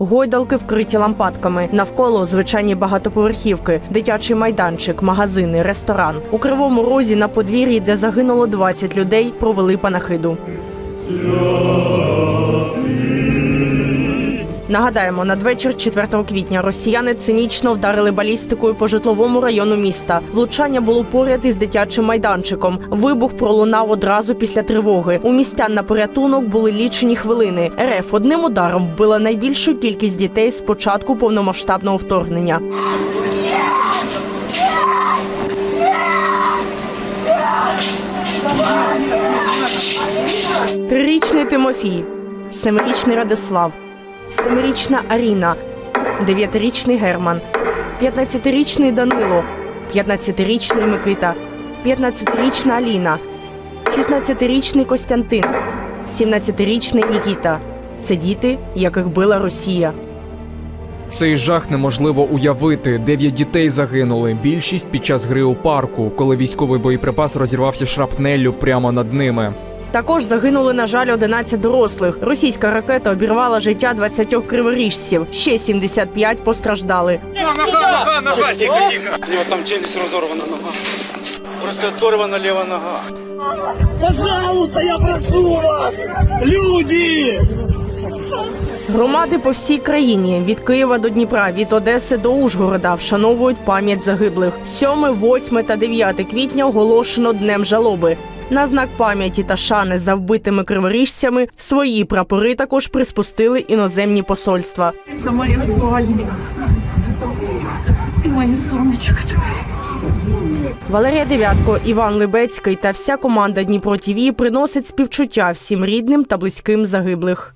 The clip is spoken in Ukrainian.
Гойдалки вкриті лампадками. Навколо звичайні багатоповерхівки, дитячий майданчик, магазини, ресторан. У кривому розі на подвір'ї, де загинуло 20 людей, провели панахиду. Нагадаємо, надвечір 4 квітня росіяни цинічно вдарили балістикою по житловому району міста. Влучання було поряд із дитячим майданчиком. Вибух пролунав одразу після тривоги. У містян на порятунок були лічені хвилини. РФ одним ударом вбила найбільшу кількість дітей з початку повномасштабного вторгнення. Трирічний Тимофій, семирічний Радислав, семирічна Аріна, дев'ятирічний Герман, 15-річний Данило, 15-річний Микита, 15-річна Аліна, 16-річний Костянтин, 17-річний Нікіта. Це діти, яких била Росія. Цей жах неможливо уявити. Дев'ять дітей загинули. Більшість під час гри у парку, коли військовий боєприпас розірвався шрапнеллю прямо над ними. Також загинули, на жаль, 11 дорослих. Російська ракета обірвала життя 20 криворіжців. Ще 75 постраждали. Нога, нога, нога, тихо, тихо. У него там челюсть разорвана нога. Просто оторвана левая нога. Пожалуйста, я прошу вас! Люди! Громади по всій країні від Києва до Дніпра, від Одеси до Ужгорода вшановують пам'ять загиблих. 7, 8 та 9 квітня оголошено днем жалоби. На знак пам'яті та шани за вбитими криворіжцями свої прапори також приспустили іноземні посольства. Це моє спальня. Ти моє сонечко. Валерія Девятко, Іван Либецький та вся команда Дніпро ТІВІ приносить співчуття всім рідним та близьким загиблих.